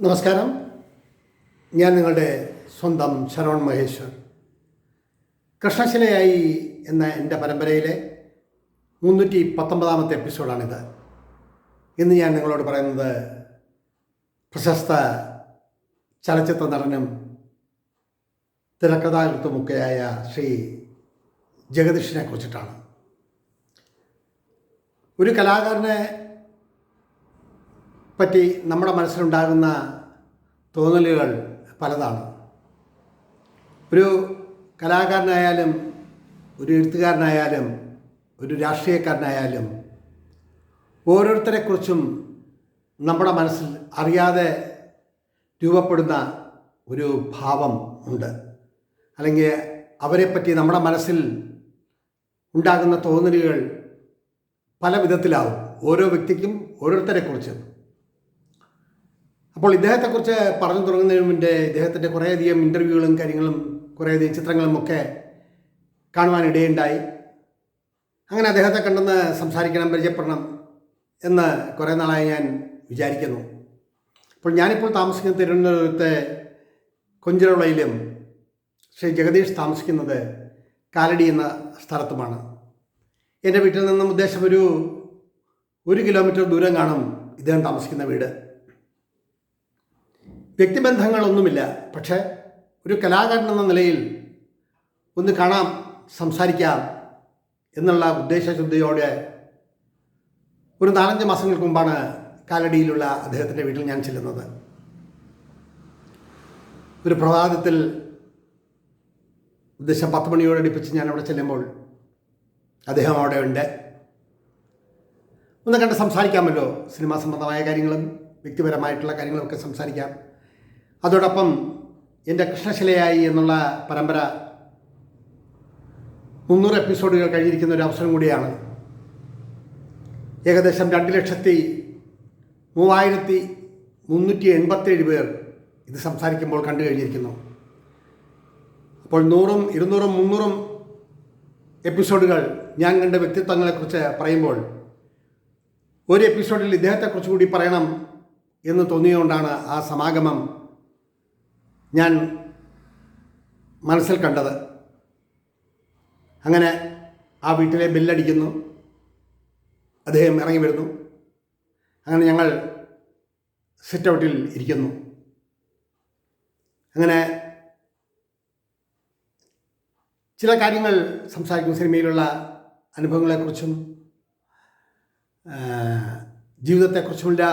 നമസ്കാരം. ഞാൻ നിങ്ങളുടെ സ്വന്തം ശരവൺ മഹേശ്വർ. കൃഷ്ണശിലയായി എന്ന എന്റെ പരമ്പരയിലെ മുന്നൂറ്റി പത്തൊമ്പതാമത്തെ എപ്പിസോഡാണിത്. ഇന്ന് ഞാൻ നിങ്ങളോട് പറയുന്നത് പ്രശസ്ത ചലച്ചിത്ര നടനും തിരക്കഥാകൃത്തുമൊക്കെയായ ശ്രീ ജഗദീഷിനെ കുറിച്ചിട്ടാണ്. ഒരു കലാകാരനെ പറ്റി നമ്മുടെ മനസ്സിലുണ്ടാകുന്ന തോന്നലുകൾ പലതാണ്. ഒരു കലാകാരനായാലും ഒരു എഴുത്തുകാരനായാലും ഒരു രാഷ്ട്രീയക്കാരനായാലും ഓരോരുത്തരെക്കുറിച്ചും നമ്മുടെ മനസ്സിൽ അറിയാതെ രൂപപ്പെടുന്ന ഒരു ഭാവം ഉണ്ട്. അല്ലെങ്കിൽ അവരെപ്പറ്റി നമ്മുടെ മനസ്സിൽ ഉണ്ടാകുന്ന തോന്നലുകൾ പല വിധത്തിലാവും ഓരോ വ്യക്തിക്കും ഓരോരുത്തരെക്കുറിച്ച്. അപ്പോൾ ഇദ്ദേഹത്തെക്കുറിച്ച് പറഞ്ഞു തുടങ്ങുന്നതിന് മുൻപേ ഇദ്ദേഹത്തിന്റെ കുറേയധികം ഇന്റർവ്യൂകളും കാര്യങ്ങളും കുറേയധികം ചിത്രങ്ങളും ഒക്കെ കാണുവാനിടയുണ്ടായി. അങ്ങനെ അദ്ദേഹത്തെ കണ്ടെന്ന് സംസാരിക്കണം പരിചയപ്പെടണം എന്ന് കുറേ നാളായി ഞാൻ വിചാരിക്കുന്നു. അപ്പോൾ ഞാനിപ്പോൾ താമസിക്കുന്ന തിരുവനന്തപുരത്തെ കൊഞ്ചിറവിളയിലും ശ്രീ ജഗദീഷ് താമസിക്കുന്നത് കാലടി എന്ന സ്ഥലത്തുമാണ്. എന്റെ വീട്ടിൽ നിന്നും ഉദ്ദേശം ഒരു ഒരു കിലോമീറ്റർ ദൂരം കാണും ഇദ്ദേഹം താമസിക്കുന്ന വീട്. വ്യക്തിബന്ധങ്ങളൊന്നുമില്ല. പക്ഷേ ഒരു കലാകാരൻ എന്ന നിലയിൽ ഒന്ന് കാണാം സംസാരിക്കാം എന്നുള്ള ഉദ്ദേശശുദ്ധിയോടെ ഒരു നാലഞ്ച് മാസങ്ങൾക്ക് മുമ്പാണ് കാലടിയിലുള്ള അദ്ദേഹത്തിന്റെ വീട്ടിൽ ഞാൻ ചെല്ലുന്നത്. ഒരു പ്രഭാതത്തിൽ ഉദ്ദേശം പത്ത് മണിയോട് അടുപ്പിച്ച് ഞാൻ അവിടെ ചെല്ലുമ്പോൾ അദ്ദേഹം അവിടെ ഉണ്ട്. ഒന്ന് കണ്ട് സംസാരിക്കാമല്ലോ. സിനിമാ സംബന്ധമായ കാര്യങ്ങളും വ്യക്തിപരമായിട്ടുള്ള കാര്യങ്ങളൊക്കെ സംസാരിക്കാം. അതോടൊപ്പം എന്റെ കൃഷ്ണശിലയായി എന്നുള്ള പരമ്പര മുന്നൂറ് എപ്പിസോഡുകൾ കഴിഞ്ഞിരിക്കുന്ന ഒരു അവസരം കൂടിയാണ്. ഏകദേശം രണ്ട് ലക്ഷത്തി മൂവായിരത്തി മുന്നൂറ്റി എൺപത്തേഴ് പേർ ഇത് സംസാരിക്കുമ്പോൾ കണ്ടു കഴിഞ്ഞിരിക്കുന്നു. അപ്പോൾ നൂറും ഇരുന്നൂറും മുന്നൂറും എപ്പിസോഡുകൾ ഞാൻ കണ്ട വ്യക്തിത്വങ്ങളെക്കുറിച്ച് പറയുമ്പോൾ ഒരു എപ്പിസോഡിൽ ഇദ്ദേഹത്തെക്കുറിച്ച് കൂടി പറയണം എന്ന് തോന്നിയുകൊണ്ടാണ് ആ സമാഗമം ഞാൻ മനസ്സിൽ കണ്ടത്. അങ്ങനെ ആ വീട്ടിലെ ബെല്ലടിക്കുന്നു. അദ്ദേഹം ഇറങ്ങി വരുന്നു. അങ്ങനെ ഞങ്ങൾ സിറ്റ് ഔട്ടിൽ ഇരിക്കുന്നു. അങ്ങനെ ചില കാര്യങ്ങൾ സംസാരിക്കും സിനിമയിലുള്ള അനുഭവങ്ങളെക്കുറിച്ചും ജീവിതത്തെക്കുറിച്ചുമുള്ള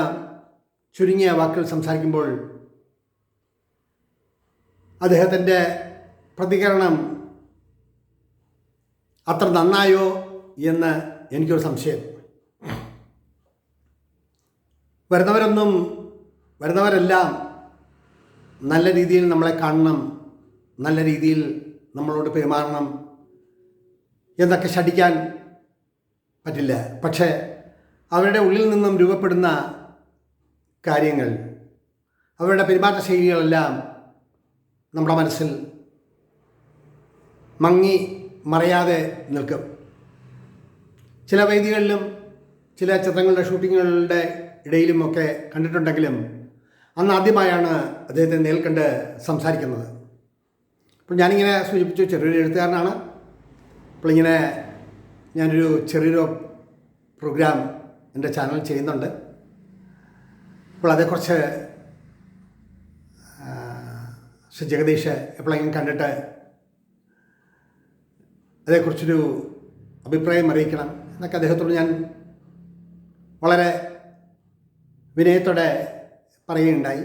ചുരുങ്ങിയ വാക്കുകൾ സംസാരിക്കുമ്പോൾ അദ്ദേഹത്തിന്റെ പ്രതികരണം അത്ര നന്നായോ എന്ന് എനിക്കൊരു സംശയം. വരുന്നവരൊന്നും വരുന്നവരെല്ലാം നല്ല രീതിയിൽ നമ്മളെ കാണണം നല്ല രീതിയിൽ നമ്മളോട് പെരുമാറണം എന്നൊക്കെ ശഠിക്കാൻ പറ്റില്ല. പക്ഷേ അവരുടെ ഉള്ളിൽ നിന്നും രൂപപ്പെടുന്ന കാര്യങ്ങൾ അവരുടെ പെരുമാറ്റ ശൈലികളെല്ലാം നമ്മുടെ മനസ്സിൽ മങ്ങി മറയാതെ നിൽക്കും. ചില വേദികളിലും ചില ചിത്രങ്ങളുടെ ഷൂട്ടിങ്ങുകളുടെ ഇടയിലുമൊക്കെ കണ്ടിട്ടുണ്ടെങ്കിലും അന്ന് ആദ്യമായാണ് അദ്ദേഹത്തെ നേൽക്കണ്ട് സംസാരിക്കുന്നത്. അപ്പോൾ ഞാനിങ്ങനെ സൂചിപ്പിച്ചു ചെറിയൊരു എഴുത്തുകാരനാണ്. അപ്പോൾ ഇങ്ങനെ ഞാനൊരു ചെറിയൊരു പ്രോഗ്രാം എന്റെ ചാനൽ ചെയ്യുന്നുണ്ട്. അപ്പോൾ അതേക്കുറിച്ച് ശ്രീ ജഗദീഷ് എപ്പോഴെങ്കിലും കണ്ടിട്ട് അതേക്കുറിച്ചൊരു അഭിപ്രായം അറിയിക്കണം എന്നൊക്കെ അദ്ദേഹത്തോട് ഞാൻ വളരെ വിനയത്തോടെ പറയുകയുണ്ടായി.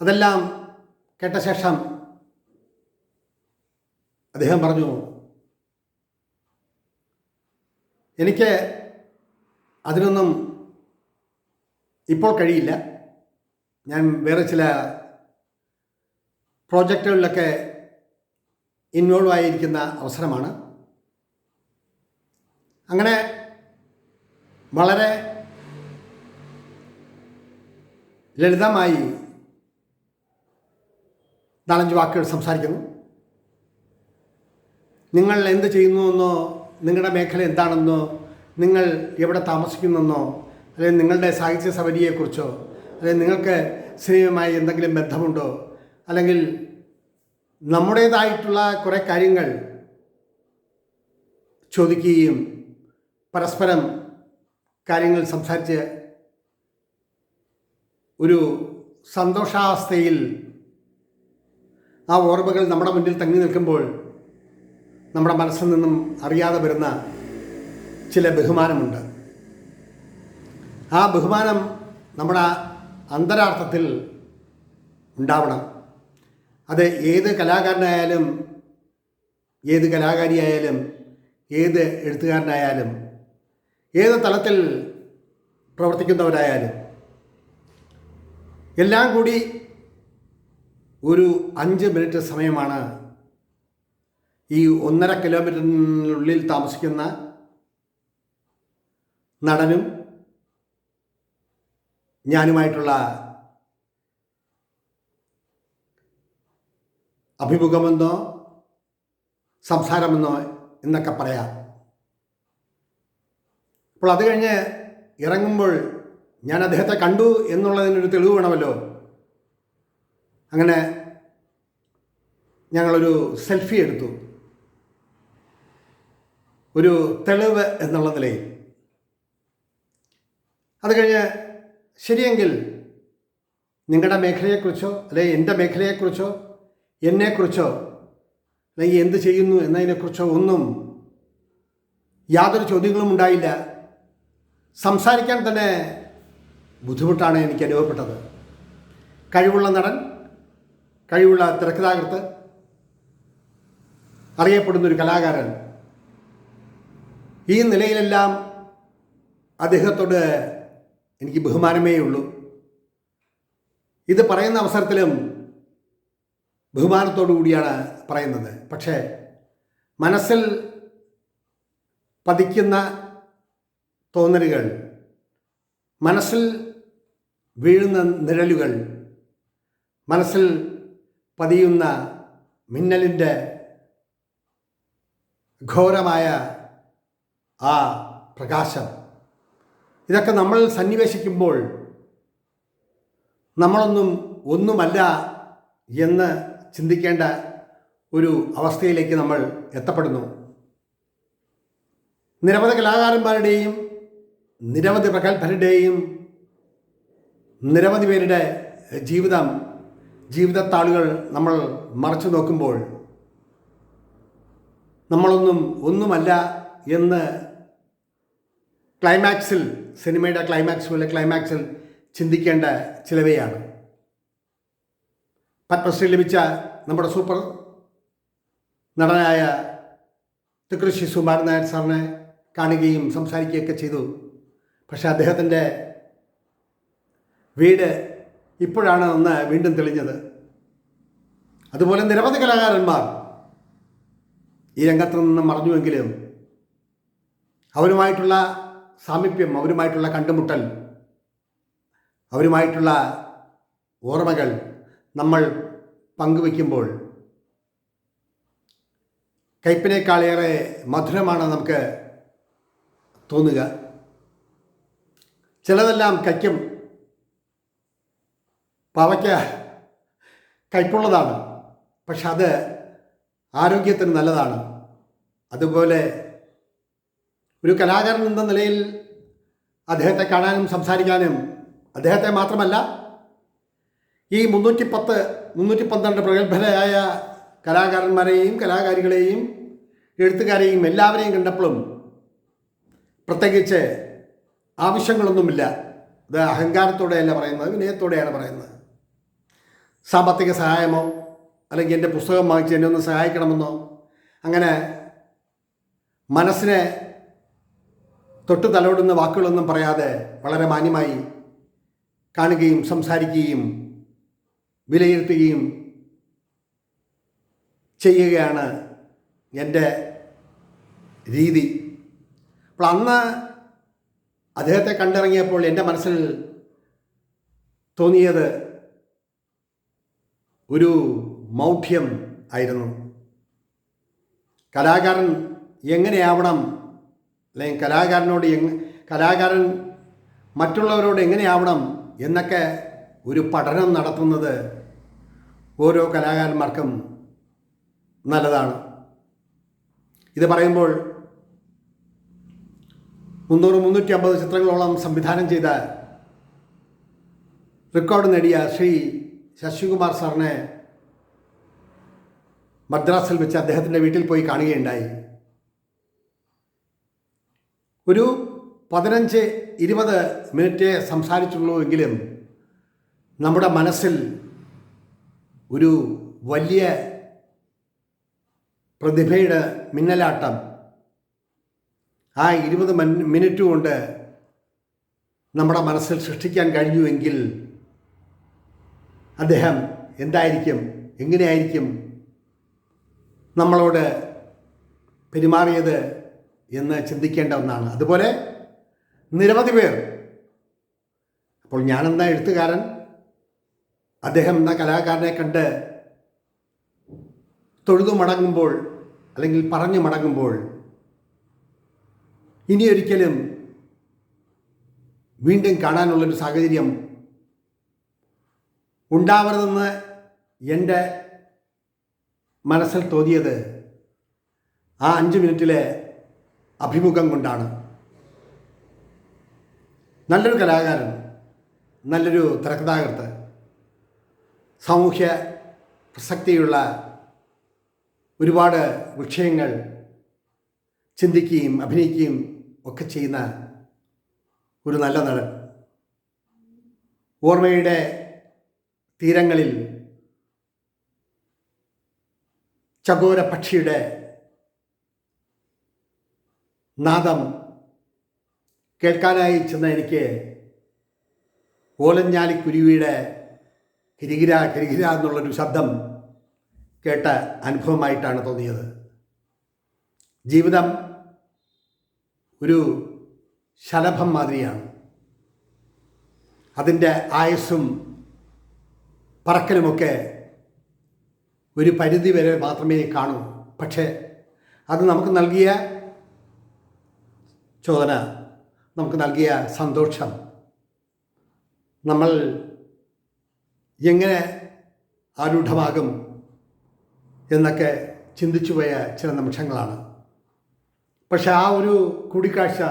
അതെല്ലാം കേട്ട ശേഷം അദ്ദേഹം പറഞ്ഞു എനിക്ക് അതിനൊന്നും ഇപ്പോൾ കഴിയില്ല. ഞാൻ വേറെ ചില പ്രോജക്റ്റുകളിലൊക്കെ ഇൻവോൾവ് ആയിരിക്കുന്ന അവസരമാണ്. അങ്ങനെ വളരെ ലളിതമായി നാലഞ്ച് വാക്കുകൾ സംസാരിക്കുന്നു. നിങ്ങൾ എന്ത് ചെയ്യുന്നുവെന്നോ നിങ്ങളുടെ മേഖല എന്താണെന്നോ നിങ്ങൾ എവിടെ താമസിക്കുന്നെന്നോ അല്ലെങ്കിൽ നിങ്ങളുടെ സാഹിത്യ സബരിയെക്കുറിച്ചോ അല്ലെങ്കിൽ നിങ്ങൾക്ക് സിനിമയുമായി എന്തെങ്കിലും ബന്ധമുണ്ടോ? അല്ലെങ്കിൽ നമ്മുടേതായിട്ടുള്ള കുറേ കാര്യങ്ങൾ ചോദിക്കുകയും പരസ്പരം കാര്യങ്ങൾ സംസാരിച്ച് ഒരു സന്തോഷാവസ്ഥയിൽ ആ ഓർമ്മകൾ നമ്മുടെ മുന്നിൽ തങ്ങി നിൽക്കുമ്പോൾ നമ്മുടെ മനസ്സിൽ നിന്നും അറിയാതെ വരുന്ന ചില ബഹുമാനമുണ്ട്. ആ ബഹുമാനം നമ്മുടെ അന്തരാർത്ഥത്തിൽ ഉണ്ടാവണം. അത് ഏത് കലാകാരനായാലും ഏത് കലാകാരിയായാലും ഏത് എഴുത്തുകാരനായാലും ഏത് തലത്തിൽ പ്രവർത്തിക്കുന്നവരായാലും എല്ലാം കൂടി ഒരു അഞ്ച് മിനിറ്റ് സമയമാണ് ഈ ഒന്നര കിലോമീറ്ററിനുള്ളിൽ താമസിക്കുന്ന നടനും ഞാനുമായിട്ടുള്ള അഭിമുഖമെന്നോ സംസാരമെന്നോ എന്നൊക്കെ പറയാം. അപ്പോൾ അത് കഴിഞ്ഞ് ഇറങ്ങുമ്പോൾ ഞാൻ അദ്ദേഹത്തെ കണ്ടു എന്നുള്ളതിനൊരു തെളിവ് വേണമല്ലോ. അങ്ങനെ ഞങ്ങളൊരു സെൽഫി എടുത്തു. ഒരു തെളിവ് എന്നുള്ള നിലയിൽ. അത് കഴിഞ്ഞ് ശരിയെങ്കിൽ നിങ്ങളുടെ മേഖലയെക്കുറിച്ചോ അല്ലെങ്കിൽ എന്റെ മേഖലയെക്കുറിച്ചോ എന്നെക്കുറിച്ചോ അല്ലെങ്കിൽ എന്ത് ചെയ്യുന്നു എന്നതിനെക്കുറിച്ചോ ഒന്നും യാതൊരു ചോദ്യങ്ങളും ഉണ്ടായില്ല. സംസാരിക്കാൻ തന്നെ ബുദ്ധിമുട്ടാണ് എനിക്ക് അനുഭവപ്പെട്ടത്. കഴിവുള്ള നടൻ കഴിവുള്ള തിരക്കഥാകൃത്ത് അറിയപ്പെടുന്നൊരു കലാകാരൻ. ഈ നിലയിലെല്ലാം അദ്ദേഹത്തോട് എനിക്ക് ബഹുമാനമേ ഉള്ളൂ. ഇത് പറയുന്ന അവസരത്തിലും ബഹുമാനത്തോടു കൂടിയാണ് പറയുന്നത്. പക്ഷേ മനസ്സിൽ പതിക്കുന്ന തോന്നലുകൾ മനസ്സിൽ വീഴുന്ന നിഴലുകൾ മനസ്സിൽ പതിയുന്ന മിന്നലിന്റെ ഘോരമായ ആ പ്രകാശം ഇതൊക്കെ നമ്മൾ സന്നിവേശിക്കുമ്പോൾ നമ്മളൊന്നും ഒന്നുമല്ല എന്ന് ചിന്തിക്കേണ്ട ഒരു അവസ്ഥയിലേക്ക് നമ്മൾ എത്തപ്പെടുന്നു. നിരവധി കലാകാരന്മാരുടെയും നിരവധി പ്രഗത്ഭരുടെയും നിരവധി പേരുടെ ജീവിതം ജീവിതത്താളുകൾ നമ്മൾ മറച്ചു നോക്കുമ്പോൾ നമ്മളൊന്നും ഒന്നുമല്ല എന്ന് ക്ലൈമാക്സിൽ സിനിമയുടെ ക്ലൈമാക്സ് പോലെ ക്ലൈമാക്സിൽ ചിന്തിക്കേണ്ട ചിലവയാണ്. പത്മശ്രീ ലഭിച്ച നമ്മുടെ സൂപ്പർ നടനായ തൃക്കൃഷി സുമാരൻ നായർ സാറിനെ കാണുകയും സംസാരിക്കുകയൊക്കെ ചെയ്തു. പക്ഷെ അദ്ദേഹത്തിന്റെ വീട് ഇപ്പോഴാണ് ഒന്ന് വീണ്ടും തെളിഞ്ഞത്. അതുപോലെ നിരവധി കലാകാരന്മാർ ഈ രംഗത്ത് നിന്ന് മറഞ്ഞുവെങ്കിലും അവരുമായിട്ടുള്ള സാമീപ്യം അവരുമായിട്ടുള്ള കണ്ടുമുട്ടൽ അവരുമായിട്ടുള്ള ഓർമ്മകൾ നമ്മൾ പങ്കുവയ്ക്കുമ്പോൾ കയ്പിനേക്കാളേറെ മധുരമാണ് നമുക്ക് തോന്നുക. ചിലതെല്ലാം കയ്ക്കും പാവയ്ക്ക കയ്പുള്ളതാണ് പക്ഷെ അത് ആരോഗ്യത്തിന് നല്ലതാണ്. അതുപോലെ ഒരു കലാകാരൻ എന്ന നിലയിൽ അദ്ദേഹത്തെ കാണാനും സംസാരിക്കാനും അദ്ദേഹത്തെ മാത്രമല്ല ഈ മുന്നൂറ്റി പത്ത് മുന്നൂറ്റി പന്ത്രണ്ട് പ്രഗത്ഭരായ കലാകാരന്മാരെയും കലാകാരികളെയും എഴുത്തുകാരെയും എല്ലാവരെയും കണ്ടപ്പോഴും പ്രത്യേകിച്ച് ആവശ്യങ്ങളൊന്നുമില്ല. ഇത് അഹങ്കാരത്തോടെയല്ല പറയുന്നത് വിനയത്തോടെയാണ് പറയുന്നത്. സാമ്പത്തിക സഹായമോ അല്ലെങ്കിൽ എന്റെ പുസ്തകം വാങ്ങിച്ച് എന്നെ ഒന്ന് സഹായിക്കണമെന്നോ അങ്ങനെ മനസ്സിനെ തൊട്ട് തലോടുന്ന വാക്കുകളൊന്നും പറയാതെ വളരെ മാന്യമായി കാണുകയും സംസാരിക്കുകയും വിലയിരുത്തുകയും ചെയ്യുകയാണ് എന്റെ രീതി. അപ്പോൾ അന്ന് അദ്ദേഹത്തെ കണ്ടിറങ്ങിയപ്പോൾ എന്റെ മനസ്സിൽ തോന്നിയത് ഒരു മൗഢ്യം ആയിരുന്നു. കലാകാരൻ എങ്ങനെയാവണം അല്ലെങ്കിൽ കലാകാരനോട് എങ് കലാകാരൻ മറ്റുള്ളവരോട് എങ്ങനെയാവണം എന്നൊക്കെ ഒരു പഠനം നടത്തുന്നത് ഓരോ കലാകാരന്മാർക്കും നല്ലതാണ്. ഇത് പറയുമ്പോൾ മുന്നൂറ് മുന്നൂറ്റി അമ്പത് ചിത്രങ്ങളോളം സംവിധാനം ചെയ്ത റെക്കോർഡ് നേടിയ ശ്രീ ശശികുമാർ സാറിനെ മദ്രാസിൽ വെച്ച് അദ്ദേഹത്തിന്റെ വീട്ടിൽ പോയി കാണുകയുണ്ടായി. ഒരു പതിനഞ്ച് ഇരുപത് മിനിറ്റേ സംസാരിച്ചുള്ളൂ എങ്കിലും നമ്മുടെ മനസ്സിൽ ഒരു വലിയ പ്രതിഭയുടെ മിന്നലാട്ടം ആ ഇരുപത് മിനിറ്റ് കൊണ്ട് നമ്മുടെ മനസ്സിൽ സൃഷ്ടിക്കാൻ കഴിഞ്ഞുവെങ്കിൽ അദ്ദേഹം എന്തായിരിക്കും എങ്ങനെയായിരിക്കും നമ്മളോട് പെരുമാറിയത് എന്ന് ചിന്തിക്കേണ്ട ഒന്നാണ്. അതുപോലെ നിരവധി പേർ. അപ്പോൾ ഞാനെന്ന എഴുത്തുകാരൻ? അദ്ദേഹം എന്ന കലാകാരനെ കണ്ട് തൊഴുതു മടങ്ങുമ്പോൾ അല്ലെങ്കിൽ പറഞ്ഞു മടങ്ങുമ്പോൾ ഇനിയൊരിക്കലും വീണ്ടും കാണാനുള്ളൊരു സാഹചര്യം ഉണ്ടാവരുതെന്ന് എന്റെ മനസ്സിൽ തോന്നിയത് ആ അഞ്ച് മിനിറ്റിലെ അഭിമുഖം കൊണ്ടാണ്. നല്ലൊരു കലാകാരൻ നല്ലൊരു തിരക്കഥാകൃത്ത് സാമൂഹ്യ പ്രസക്തിയുള്ള ഒരുപാട് വിഷയങ്ങൾ ചിന്തിക്കുകയും അഭിനയിക്കുകയും ഒക്കെ ചെയ്യുന്ന ഒരു നല്ല നടൻ. ഓർമ്മയുടെ തീരങ്ങളിൽ ചകോര പക്ഷിയുടെ നാദം കേൾക്കാനായി ചെന്ന എനിക്ക് ഓലഞ്ഞാലി കുരുവിയുടെ കിരികിര കിരികിര എന്നുള്ളൊരു ശബ്ദം കേട്ട അനുഭവമായിട്ടാണ് തോന്നിയത്. ജീവിതം ഒരു ശലഭം മാതിരിയാണ്. അതിന്റെ ആയുസ്സും പറക്കലുമൊക്കെ ഒരു പരിധി വരെ മാത്രമേ കാണൂ. പക്ഷേ അത് നമുക്ക് നൽകിയ ചോദന നമുക്ക് നൽകിയ സന്തോഷം. നമ്മൾ എങ്ങനെ ആരൂഢമാകും എന്നൊക്കെ ചിന്തിച്ചു പോയ ചില നിമിഷങ്ങളാണ്. പക്ഷെ ആ ഒരു കൂടിക്കാഴ്ച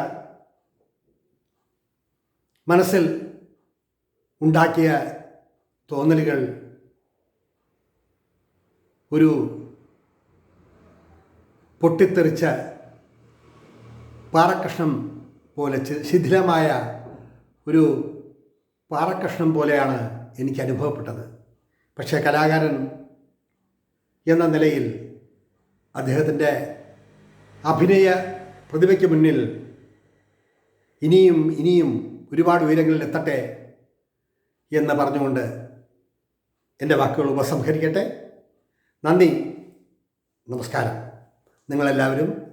മനസ്സിൽ ഉണ്ടാക്കിയ തോന്നലുകൾ ഒരു പൊട്ടിത്തെറിച്ച പാറക്കഷ്ണം പോലെ ശിഥിലമായ ഒരു പാറക്കഷ്ണം പോലെയാണ് എനിക്ക് അനുഭവപ്പെട്ടത്. പക്ഷേ കലാകാരൻ എന്ന നിലയിൽ അദ്ദേഹത്തിന്റെ അഭിനയ പ്രതിഭയ്ക്ക് മുന്നിൽ ഇനിയും ഇനിയും ഒരുപാട് ഉയരങ്ങളിൽ എത്തട്ടെ എന്ന് പറഞ്ഞുകൊണ്ട് എന്റെ വാക്കുകൾ ഉപസംഹരിക്കട്ടെ. നന്ദി. നമസ്കാരം. നിങ്ങളെല്ലാവരും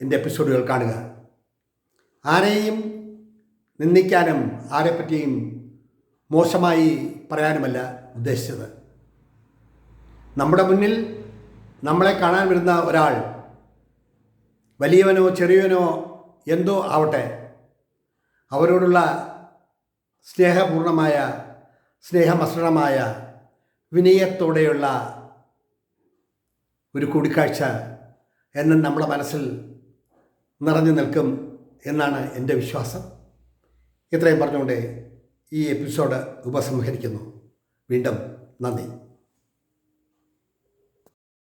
എന്റെ എപ്പിസോഡുകൾ കാണുക. ആരെയും നിന്ദിക്കാനും ആരെപ്പറ്റിയും മോശമായി പറയാനുമല്ല ഉദ്ദേശിച്ചത്. നമ്മുടെ മുന്നിൽ നമ്മളെ കാണാൻ വരുന്ന ഒരാൾ വലിയവനോ ചെറിയവനോ എന്തോ ആവട്ടെ അവരോടുള്ള സ്നേഹപൂർണമായ സ്നേഹമസൃണമായ വിനയത്തോടെയുള്ള ഒരു കൂടിക്കാഴ്ച എന്നും നമ്മുടെ മനസ്സിൽ നിറഞ്ഞു നിൽക്കും എന്നാണ് എന്റെ വിശ്വാസം. ഇത്രയും പറഞ്ഞുകൊണ്ട് ഈ എപ്പിസോഡ് ഉപസംഹരിക്കുന്നു. വീണ്ടും നന്ദി.